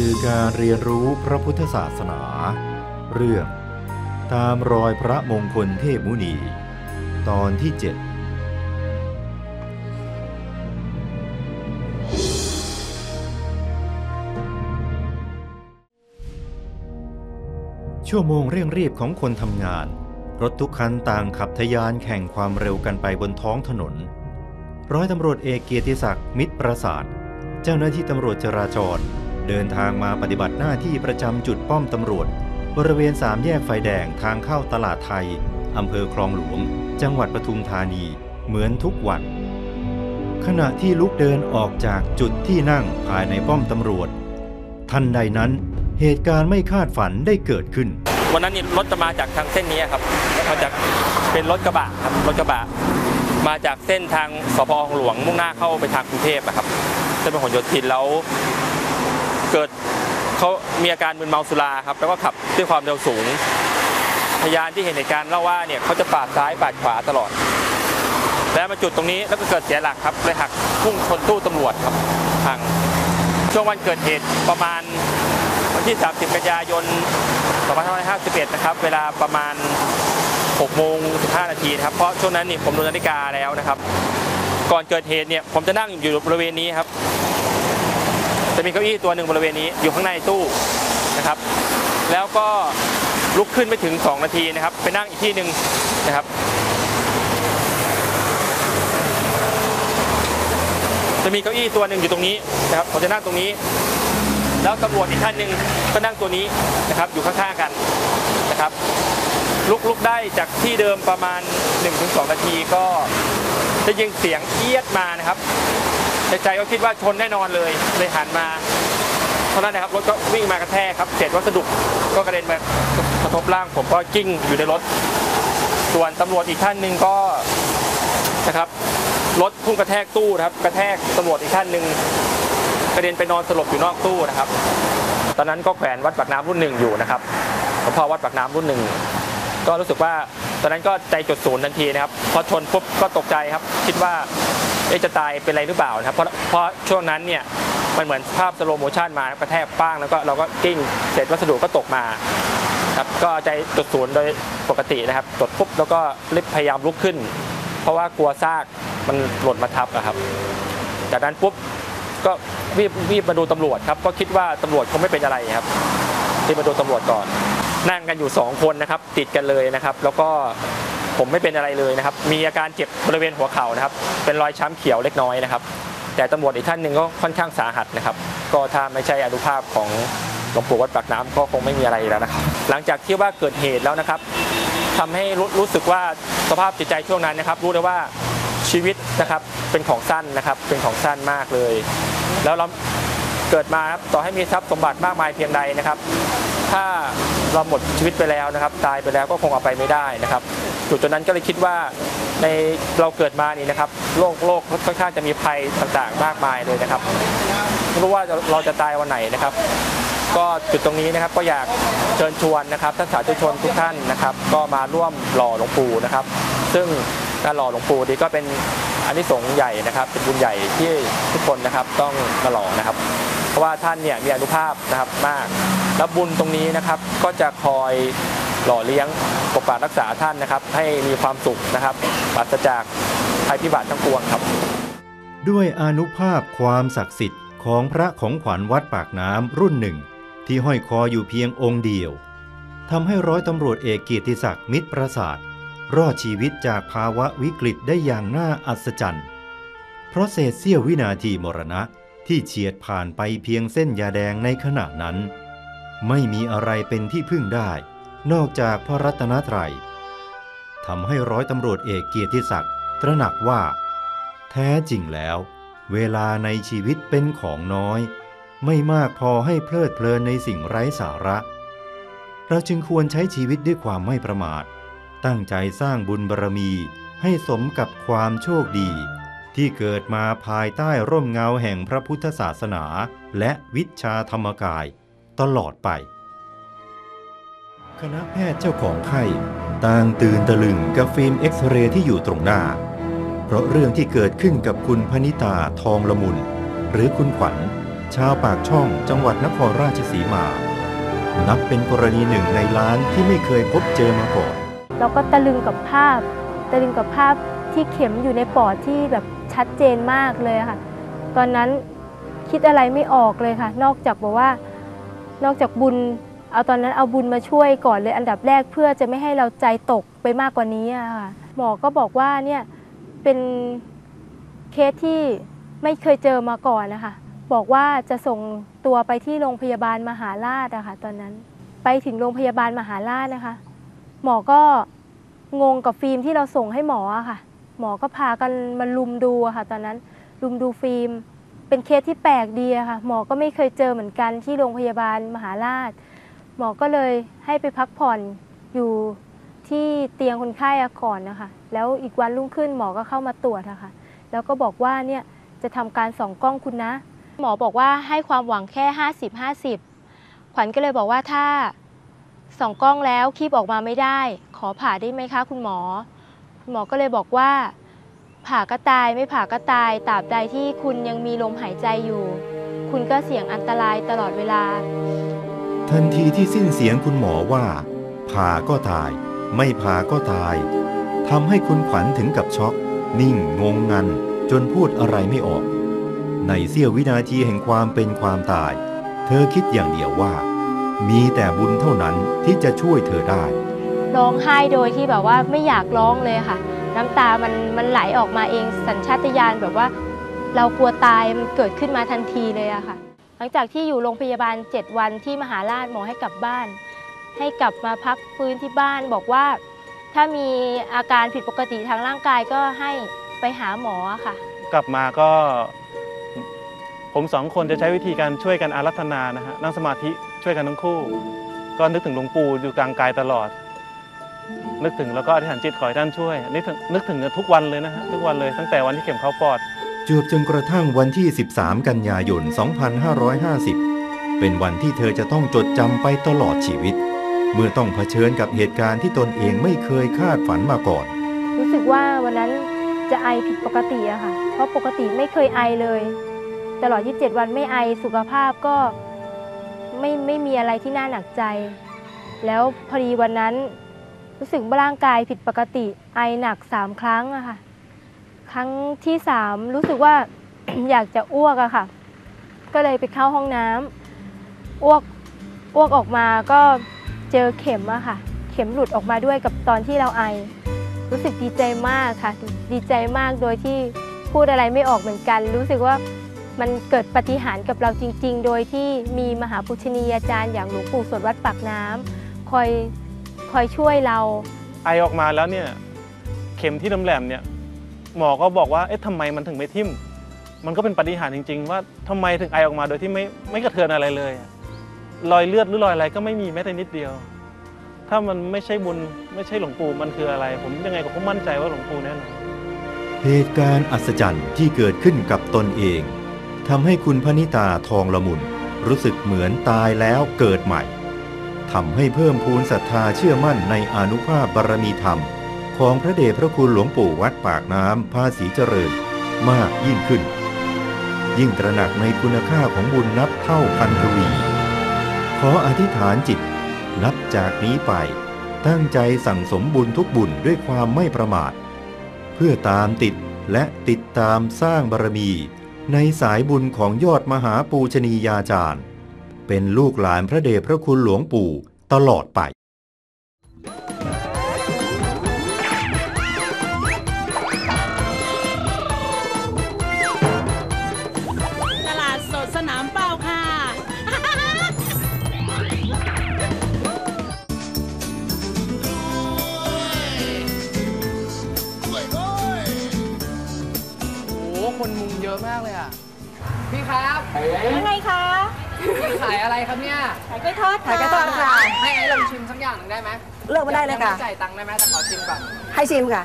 คือการเรียนรู้พระพุทธศาสนา เรื่องตามรอยพระมงคลเทพมุนี ตอนที่ 7 ชั่วโมงเร่งรีบของคนทำงาน รถทุกคันต่างขับทะยานแข่งความเร็วกันไปบนท้องถนน ร้อยตำรวจเอกเกียรติศักดิ์มิตรประสาท เจ้าหน้าที่ตำรวจจราจร เดินทางมาปฏิบัติหน้าที่ประจำจุดป้อมตำรวจ บริเวณสามแยกไฟแดงทางเข้าตลาดไทยอำเภอคลองหลวง จังหวัดปทุมธานี เหมือนทุกวัน ขณะที่ลุกเดินออกจากจุดที่นั่งภายในป้อมตำรวจ ทันใดนั้นเหตุการณ์ไม่คาดฝันได้เกิดขึ้น วันนั้นนี่รถจะมาจากทางเส้นนี้ครับมาจากเป็นรถกระบะครับรถกระบะ มาจากเส้นทางสพคลองหลวงมุ่งหน้าเข้าไปทางกรุงเทพอะครับเส้นเป็นหนโยธินแล้ว เขามีอาการมึนเมาสุราครับแล้วก็ขับด้วยความเร็วสูง พยานที่เห็นเหตุการณ์เล่าว่าเนี่ยเขาจะปาดซ้ายปาดขวาตลอด แล้วมาจุดตรงนี้แล้วก็เกิดเสียหลักครับเลยหักพุ่งชนตู้ตำรวจครับพังช่วงวันเกิดเหตุประมาณวันที่ 30 กันยายน 2551 นะครับ เวลาประมาณ 6 โมง 15 นาทีครับ เพราะช่วงนั้นนี่ผมดูนาฬิกาแล้วนะครับ ก่อนเกิดเหตุเนี่ยผมจะนั่งอยู่บริเวณนี้ครับ จะมีเก้าอี้ตัวหนึ่งบริเวณนี้อยู่ข้างในตู้นะครับ แล้วก็ลุกขึ้นไปถึง 2 นาทีนะครับ ไปนั่งอีกที่หนึ่งนะครับจะมีเก้าอี้ตัวหนึ่งอยู่ตรงนี้นะครับผมจะนั่งตรงนี้ แล้วตำรวจอีกท่านหนึ่งก็นั่งตัวนี้นะครับ อยู่ข้างๆกันนะครับ ลุกลุกได้จากที่เดิมประมาณ 1-2 นาทีก็ได้ยินเสียงเอียดมานะครับ ในใจก็คิดว่าชนแน่นอนเลยเลยหันมาเท่านั้นนะครับรถก็วิ่งมากระแทกครับเศษวัสดุก็กระเด็นมากระทบร่างผมก็กิ้งอยู่ในรถ ส่วนตำรวจอีกท่านหนึ่งก็นะครับรถพุ่งกระแทกตู้นะครับ กระแทกตำรวจอีกท่านหนึ่งกระเด็นไปนอนสลบอยู่นอกตู้นะครับ ตอนนั้นก็แขวนวัดปากน้ำรุ่นหนึ่งอยู่นะครับหลวงพ่อวัดปากน้ำรุ่นหนึ่งก็รู้สึกว่าตอนนั้นก็ใจจดศูนย์ทันทีนะครับพอชนปุ๊บก็ตกใจครับ คิดว่า จะตายเป็นไรหรือเปล่านะครับเพราะเพราะช่วงนั้นเนี่ยมันเหมือนภาพสโลโมชันมากระแทกป้างแล้วก็เราก็กิ้งเศษวัสดุก็ตกมาครับก็ใจจดศูนย์โดยปกตินะครับจดปุ๊บแล้วก็รีบพยายามลุกขึ้น เพราะว่ากลัวซากมันหล่นมาทับอะครับจากนั้นปุ๊บก็รีบรีบมาดูตำรวจครับก็คิดว่าตำรวจคงไม่เป็นอะไรครับรีบมาดูตำรวจก่อน นั่งกันอยู่ 2 คนนะครับ ติดกันเลยนะครับ แล้วก็ ผมไม่เป็นอะไรเลยนะครับ มีอาการเจ็บบริเวณหัวเข่านะครับ เป็นรอยช้ำเขียวเล็กน้อยนะครับ แต่ตำรวจอีกท่านหนึ่งก็ค่อนข้างสาหัสนะครับ ก็ถ้าไม่ใช่อนุภาพของหลวงปู่วัดปากน้ำก็คงไม่มีอะไรแล้วนะครับ หลังจากที่ว่าเกิดเหตุแล้วนะครับทำให้รู้รู้สึกว่าสภาพจิตใจช่วงนั้นนะครับ รู้เลยว่าชีวิตนะครับเป็นของสั้นนะครับ เป็นของสั้นมากเลย แล้วเราเกิดมาครับต่อให้มีทรัพย์สมบัติมากมายเพียงใดนะครับ ถ้าเราหมดชีวิตไปแล้วนะครับ ตายไปแล้วก็คงเอาไปไม่ได้นะครับ จุดจุดนั้นก็เลยคิดว่าในเราเกิดมานี่นะครับโลกโลกค่อนข้างจะมีภัยต่างๆ มากมายเลยนะครับไม่รู้ว่าเราจะตายวันไหนนะครับ ก็จุดตรงนี้นะครับก็อยากเชิญชวนนะครับท่านสาธุชนทุกท่านนะครับ ก็มาร่วมหล่อหลวงปู่นะครับ ซึ่งการหล่อหลวงปู่นี้ก็เป็นอานิสงส์ใหญ่นะครับ เป็นบุญใหญ่ที่ทุกคนนะครับต้องมาหล่อนะครับ เพราะว่าท่านเนี่ยมีอนุภาพนะครับมาก แล้วบุญตรงนี้นะครับก็จะคอยหล่อเลี้ยง ปกปักรักษาท่านนะครับ ให้มีความสุขนะครับปราศจากภัยพิบัติทั้งปวงครับ ด้วยอนุภาพความศักดิ์สิทธิ์ของพระของขวัญวัดปากน้ำรุ่นหนึ่ง ที่ห้อยคออยู่เพียงองค์เดียวทำให้ร้อยตำรวจเอกเกียรติศักดิ์มิตรประสาทรอดชีวิตจากภาวะวิกฤตได้อย่างน่าอัศจรรย์ เพราะเศษเสี้ยววินาทีมรณะที่เฉียดผ่านไปเพียงเส้นยาแดงในขณะนั้น ไม่มีอะไรเป็นที่พึ่งได้ นอกจากพระรัตนตรัยทำให้ร้อยตำรวจเอกเกียรติศักดิ์ตระหนักว่า แท้จริงแล้ว เวลาในชีวิตเป็นของน้อย ไม่มากพอให้เพลิดเพลินในสิ่งไร้สาระ เราจึงควรใช้ชีวิตด้วยความไม่ประมาท ตั้งใจสร้างบุญบารมีให้สมกับความโชคดี ที่เกิดมาภายใต้ร่มเงาแห่งพระพุทธศาสนา และวิชาธรรมกาย ตลอดไป คณะแพทย์เจ้าของไข้ต่างตื่นตะลึงกับฟิล์มเอ็กซเรย์ที่อยู่ตรงหน้า เพราะเรื่องที่เกิดขึ้นกับคุณพนิตาทองละมุน หรือคุณขวัญ ชาวปากช่องจังหวัดนครราชสีมา นับเป็นกรณีหนึ่งในล้านที่ไม่เคยพบเจอมาก่อนแล้วก็ตะลึงกับภาพ ตะลึงกับภาพที่เข็มอยู่ในปอดที่แบบชัดเจนมากเลยค่ะ ตอนนั้นคิดอะไรไม่ออกเลยค่ะ นอกจากบอกว่า นอกจากบุญ เอาตอนนั้นเอาบุญมาช่วยก่อนเลยอันดับแรกเพื่อจะไม่ให้เราใจตกไปมากกว่านี้ค่ะหมอก็บอกว่าเนี่ยเป็นเคสที่ไม่เคยเจอมาก่อนนะคะบอกว่าจะส่งตัวไปที่โรงพยาบาลมหาราชอะค่ะตอนนั้น ไปถึงโรงพยาบาลมหาราชนะคะ หมอก็งงกับฟิล์มที่เราส่งให้หมออะค่ะ หมอก็พากันมาลุมดูอะค่ะ ตอนนั้นลุมดูฟิล์ม เป็นเคสที่แปลกดีอะค่ะ หมอก็ไม่เคยเจอเหมือนกันที่โรงพยาบาลมหาราช หมอก็เลยให้ไปพักผ่อนอยู่ที่เตียงคนไข้ก่อนนะคะ แล้วอีกวันรุ่งขึ้นหมอก็เข้ามาตรวจอะคะ แล้วก็บอกว่าเนี่ยจะทำการส่องกล้องคุณนะ หมอบอกว่าให้ความหวังแค่ 50 50 ขวัญก็เลยบอกว่าถ้าส่องกล้องแล้วคีบออกมาไม่ได้ ขอผ่าได้ไหมคะคุณหมอคุณหมอก็เลยบอกว่า ผ่าก็ตายไม่ผ่าก็ตายตราบใดที่คุณยังมีลมหายใจอยู่ คุณก็เสี่ยงอันตรายตลอดเวลา ทันทีที่สิ้นเสียงคุณหมอว่าผ่าก็ตาย ไม่ผ่าก็ตายทำให้คุณขวัญถึงกับช็อก นิ่งงงงัน จนพูดอะไรไม่ออก ในเสี้ยววินาทีแห่งความเป็นความตาย เธอคิดอย่างเดียวว่า มีแต่บุญเท่านั้นที่จะช่วยเธอได้ ร้องไห้โดยที่แบบว่าไม่อยากร้องเลยค่ะ น้ำตามันมันไหลออกมาเองสัญชาตญาณแบบว่า เรากลัวตายมันเกิดขึ้นมาทันทีเลยอะค่ะ หลังจากที่อยู่โรงพยาบาล 7 วันที่มหาราชหมอให้กลับบ้าน ให้กลับมาพักฟื้นที่บ้านบอกว่า ถ้ามีอาการผิดปกติทางร่างกายก็ให้ไปหาหมอค่ะ กลับมาก็ ผมสองคนจะใช้วิธีการช่วยกันอารัธนานะฮะนั่งสมาธิช่วยกันทั้งคู่ ก็นึกถึงหลวงปู่อยู่กลางกายตลอด นึกถึงแล้วก็อธิษฐานจิตขอให้ท่านช่วยนึกถึงนึกถึงทุกวันเลยนะฮะทุกวันเลยตั้งแต่วันที่เข็มเข้าปอด จวบจนกระทั่งวันที่ 13 กันยายน 2550 เป็นวันที่เธอจะต้องจดจำไปตลอดชีวิต เมื่อต้องเผชิญกับเหตุการณ์ที่ตนเองไม่เคยคาดฝันมาก่อน รู้สึกว่าวันนั้นจะไอผิดปกติอะค่ะ เพราะปกติไม่เคยไอเลย ตลอด 27 วันไม่ไอสุขภาพก็ไม่ไม่มีอะไรที่น่าหนักใจ แล้วพอดีวันนั้น รู้สึกร่างกายผิดปกติไอหนัก3ครั้งอะค่ะ ครั้งที่3รู้สึกว่า อยากจะอ้วกอะค่ะ ก็เลยไปเข้าห้องน้ำอ้วกอ้วกออกมาก็เจอเข็มอะค่ะ เข็มหลุดออกมาด้วยกับตอนที่เราไอ รู้สึกดีใจมากค่ะ ดีใจมากโดยที่พูดอะไรไม่ออกเหมือนกัน รู้สึกว่ามันเกิดปาฏิหารย์กับเราจริง ๆ โดยที่มีมหาปุชนียาจารย์อย่างหลวงปู่สดวัดปากน้ำคอยคอยช่วยเรา ไอออกมาแล้วเนี่ย เข็มที่แหลมเนี่ย หมอก็บอกว่าเอ๊ะทำไมมันถึงไม่ทิ่ม มันก็เป็นปฏิหารจริง ๆ ว่าทำไมถึงไอออกมาโดยที่ไม่ไม่กระเทือนอะไรเลยรอยเลือดหรือรอยอะไรก็ไม่มีแม้แต่นิดเดียว ถ้ามันไม่ใช่บุญไม่ใช่หลวงปู่มันคืออะไร ผมยังไงก็คงมั่นใจว่าหลวงปู่แน่นอนเหตุการณ์อัศจรรย์ที่เกิดขึ้นกับตนเองทำให้คุณพนิตาทองละมุนรู้สึกเหมือนตายแล้วเกิดใหม่ทำให้เพิ่มพูนศรัทธาเชื่อมั่นในอนุภาพบารมีธรรม ของพระเดชพระคุณหลวงปู่วัดปากน้ำภาษีเจริญมากยิ่งขึ้น ยิ่งตระหนักในคุณค่าของบุญนับเท่าพันทวี ขออธิษฐานจิต นับจากนี้ไป ตั้งใจสั่งสมบุญทุกบุญด้วยความไม่ประมาท เพื่อตามติดและติดตามสร้างบารมี ในสายบุญของยอดมหาปูชนียาจารย์ เป็นลูกหลานพระเดชพระคุณหลวงปู่ตลอดไป ยังไงคะพี่ขายอะไรครับเนี่ยขายกล้วยทอดค่ะขายกล้วยทอดค่ะ ให้ไอ้ลองชิมสักอย่างหนึ่งได้ไหมเลือกมาได้เลยค่ะงไม่จ่ายตังค์ได้ไหมแต่ขอชิมก่อน ให้ชิมค่ะ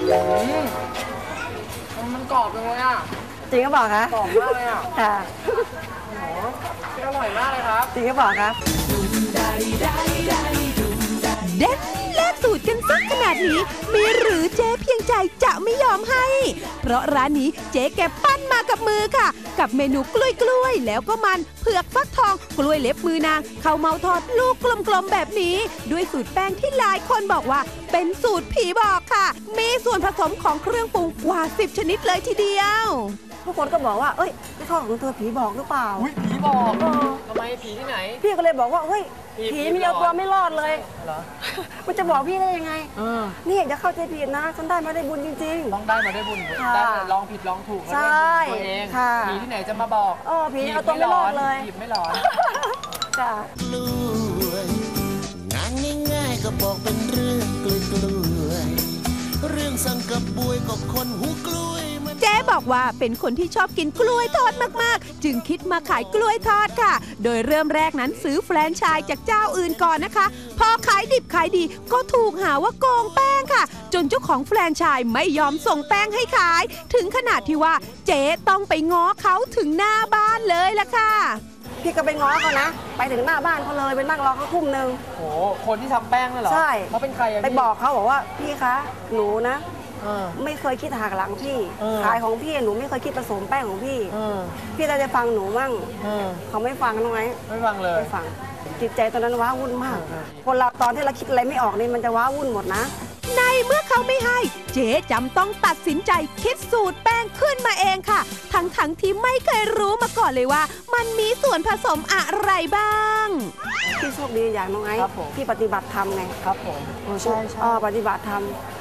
อืมมันกรอบจังเลยอะ จริงก็บอกคะกรอบมากเลยอะ ค่ะโอ้โหอร่อยมากเลยครับ จริงก็บอกคะเด็ดเล็ด สูตรกันสักขนาดนี้มีหรือเจ๊เพียงใจจะไม่ยอมให้ เพราะร้านนี้เจ๊แกปั้นมากับมือค่ะ กับเมนูกล้วยกล้วยแล้วก็มันเผือกฟักทอง กล้วยเล็บมือนางข้าวเมาทอดลูกกลมๆแบบนี้ ด้วยสูตรแป้งที่หลายคนบอกว่า เป็นสูตรผีบอกค่ะ มีส่วนผสมของเครื่องปรุงกว่า 10 ชนิดเลยทีเดียว ทุกคนก็บอกว่า เอ้ยไม่ทอดของเธอผีบอกหรือเปล่า อุ้ยผีบอกเออ ทำไมผีที่ไหน พี่ก็เลยบอกว่าเฮ้ยผีผีผีมีเอาหลอกตัวไม่รอดเลย เหรอ มันจะบอกพี่ได้ยังไง เออ นี่อย่าเข้าใจผิดนะ ฉันได้มาได้บุญจริง ต้องได้มาได้บุญค่ะได้มาลองผิดลองถูกแล้วใช่ได้บุญตัวเองค่ะผีที่ไหนจะมาบอกเออผีเอาตัวไม่รอดเลย ผีไม่หลอนๆจ้ะ กล้วยงานง่ายๆก็บอกเป็นเรื่องกล้วยกล้วยๆเรื่องสังกับบวยกับคนหูกล้วยมันเจ๊บอกว่าเป็นคนที่ชอบกินกล้วยทอดมากๆ จึงคิดมาขายกล้วยทอดค่ะ โดยเริ่มแรกนั้นซื้อแฟรนไชส์จากเจ้าอื่นก่อนนะคะ พอขายดิบขายดีก็ถูกหาว่าโกงแป้งค่ะ จนเจ้าของแฟรนไชส์ไม่ยอมส่งแป้งให้ขาย ถึงขนาดที่ว่าเจ๊ต้องไปง้อเขาถึงหน้าบ้านเลยล่ะค่ะพี่ก็ไปง้อเขานะ ไปถึงหน้าบ้านเขาเลยไปนั่งรอเขาทุ่มหนึ่งโอ้โหคนที่ทำแป้งน่ะเหรอ ใช่เขาเป็นใครอะไปพี่บอกเขาบอกว่าพี่คะ หนูนะ เออ ไม่เคยคิดหักหลังพี่ เออ ขายของพี่หนูไม่เคยคิดผสมแป้งของพี่ เออพี่น่าจะฟังหนูมั่งเออเขาไม่ฟังน้องไงไม่ฟังเลย ไม่ฟังจิตใจตอนนั้นว้าวุ่นมาก เออ คนเราตอนที่เราคิดอะไรไม่ออกนี่มันจะว้าวุ่นหมดนะ ในเมื่อเขาไม่ให้ เจ๊จำต้องตัดสินใจคิดสูตรแป้งขึ้นมาเองค่ะ ทั้งทั้งๆที่ไม่เคยรู้มาก่อนเลยว่า มันมีส่วนผสมอะไรบ้าง พี่โชคดีอย่างน้องไอ้ครับผม พี่ปฏิบัติธรรมไงครับผม เออใช่ใช่เอ่อปฏิบัติธรรมเอ่อ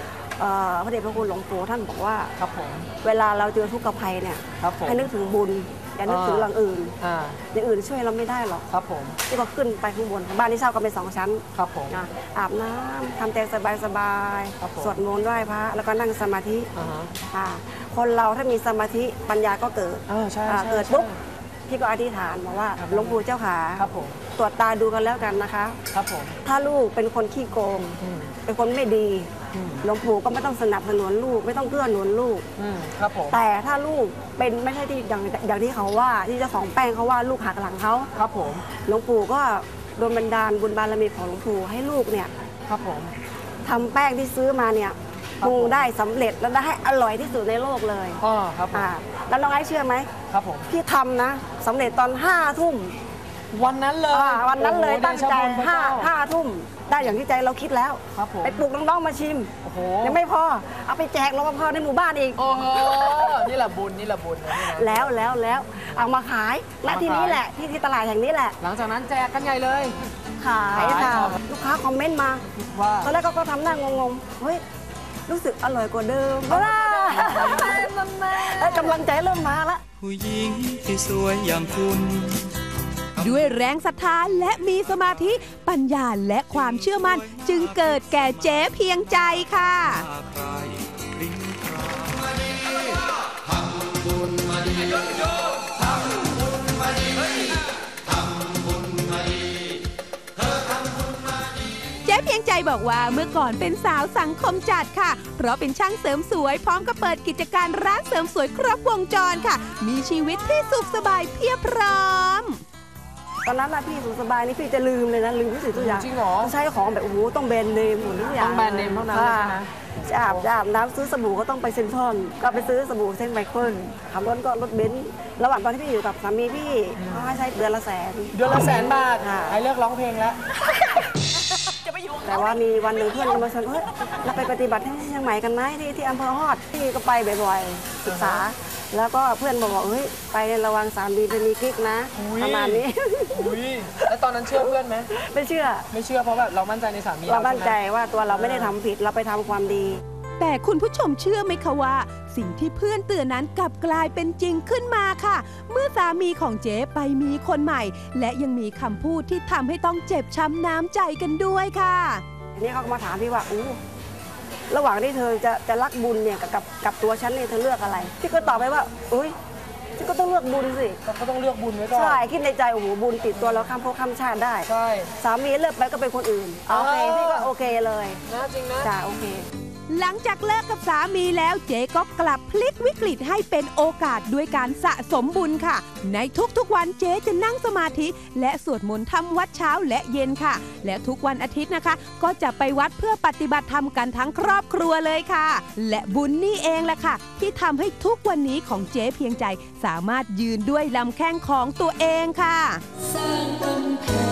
พระเดชพระคุณหลวงปู่ท่านบอกว่า ครับผม เวลาเราเจอทุกข์ภัยเนี่ยครับผมให้นึกถึงบุญอย่านึกถึงอ่าเรื่องอื่นอ่าอย่างอื่นช่วยเราไม่ได้หรอกครับผมที่ก็ขึ้นไปข้างบนบ้านที่เช่าก็เป็นสองชั้นครับผมนะอาบน้ำทำใจสบายครับผมๆสวดมนต์ไหว้พระแล้วก็นั่งสมาธิอ่าฮะอ่าคนเราถ้ามีสมาธิปัญญาก็เกิดเออใช่อ่าใช่เกิดใช่ปุ๊บ พี่ก็อธิษฐานบอกว่าครับหลวงปู่เจ้าขาครับผมตรวจตาดูกันแล้วกันนะคะ ครับผม ถ้าลูกเป็นคนขี้โกง อืมเป็นคนไม่ดีอืมหลวงปู่ก็ไม่ต้องสนับสนุนลูก ไม่ต้องเกื้อหนุนลูก อืมครับผมแต่ถ้าลูกเป็นไม่ใช่ที่อย่างอย่างที่เขาว่าที่เจ้าของแป้งเขาว่าลูกหักหลังเขาครับผมหลวงปู่ก็โดนบันดาลบุญบารมีของหลวงปู่ให้ลูกเนี่ยครับผมทำแป้งที่ซื้อมาเนี่ยครับ ปรุงผมได้สำเร็จแล้วได้ให้อร่อยที่สุดในโลกเลยอ๋อครับผมอ่าแล้วน้องไอ้เชื่อไหมครับผม พี่ทำนะสำเร็จตอนห้าทุ่มวันนั้นเลยอ่าวันนั้นเลยโอ้โหตั้งใจเดชะบุญพระห้าเจ้าห้าทุ่มได้อย่างที่ใจเราคิดแล้ว ครับผมไปปลุกน้องๆมาชิม โอ้โหยังไม่พอเอาไปแจกรปภในหมู่บ้านอีก โอ้โหนี่แหละบุญนี่แหละบุญนะนี่นะ แล้วแล้วแล้วเอามาขายณเอามาที่นี้ขาย แหละที่ที่ตลาดแห่งนี้แหละ หลังจากนั้นแจกกันใหญ่เลย ขายขายค่ะครับ ลูกค้าคอมเมนต์มาว่า ตอนแรกก็ก็ทำหน้างงๆเฮ้ย รู้สึกอร่อยกว่าเดิมว้าเอ้ยกำลังใจเริ่มมาละผู้หญิงที่สวยอย่างคุณ ด้วยแรงศรัทธาและมีสมาธิปัญญาและความเชื่อมั่น จึงเกิดแก่เจ๊เพียงใจค่ะ บอกว่าเมื่อก่อนเป็นสาวสังคมจัดค่ะ เพราะเป็นช่างเสริมสวยพร้อมกับเปิดกิจการร้านเสริมสวยครบวงจรค่ะ มีชีวิตที่สุขสบายเพียบพร้อมตอนนั้นนะพี่สุขสบายนี่พี่จะลืมเลยนะลืมทุกสิ่งทุกอย่างจริงเหรอใช้ของแบบโอ้โหต้องแบรนด์เนมหมดทุกอย่างต้องแบรนด์เนมเท่านั้นเลยใช่ไหมค่ะจะอาบจะอาบน้ำซื้อสบู่ก็ต้องไปเซ็นทรัลก็ไปซื้อสบู่เซนต์ไมเคิลขับรถก็รถเบนซ์ระหว่างตอนที่พี่อยู่กับสามีพี่เขาให้ใช้เดือนละแสนเดือนละแสนบาทค่ะไอ้เลิกร้องเพลงแล้ว แต่ว่ามีวันหนึ่งเพื่อนก็มาชวนเฮ้ยเราไปปฏิบัติที่เชียงใหม่กันไหมที่ที่อำเภอฮอดพี่ก็ไปบ่อยๆศึกษา แล้วก็เพื่อนบอกว่าเฮ้ยไประวังสามีจะมีกิ๊กนะอุ๊ยประมาณนี้อุ้ยแล้วตอนนั้นเชื่อเพื่อนไหมไม่เชื่อ ไม่เชื่อเพราะแบบเรามั่นใจในสามีเรามั่นใจช่ไหมว่าตัวเราไม่ได้ทำผิดเราไปทำความดี แต่คุณผู้ชมเชื่อไหมคะว่า สิ่งที่เพื่อนเตือนนั้นกลับกลายเป็นจริงขึ้นมาค่ะ เมื่อสามีของเจ๊ไปมีคนใหม่ และยังมีคำพูดที่ทำให้ต้องเจ็บช้ำน้ำใจกันด้วยค่ะทีนี้เขาก็มาถามพี่ว่าอู้ระหว่างที่เธอจะจะรักบุญเนี่ยกับกับกับตัวฉันเนี่ยเธอเลือกอะไรพี่ก็ตอบไปว่าอุ้ยฉันก็ต้องเลือกบุญสิเราก็ต้องเลือกบุญไว้ก่อนใช่คิดในใจโอ้โหบุญติดตัวเราข้ามภพข้ามชาติได้ใช่สามีเลิกไปก็เป็นคนอื่นอ๋อโอเคพี่ก็โอเคเลยนะจริงนะจ้าโอเค หลังจากเลิกกับสามีแล้วเจ๊ก็กลับพลิกวิกฤตให้เป็นโอกาสด้วยการสะสมบุญค่ะ ในทุกๆวันเจ๊จะนั่งสมาธิ และสวดมนต์ทำวัดเช้าและเย็นค่ะ และทุกวันอาทิตย์นะคะ ก็จะไปวัดเพื่อปฏิบัติธรรมกันทั้งครอบครัวเลยค่ะ และบุญนี่เองแหละค่ะ ที่ทำให้ทุกวันนี้ของเจ๊เพียงใจสามารถยืนด้วยลำแข้งของตัวเองค่ะ สร้างก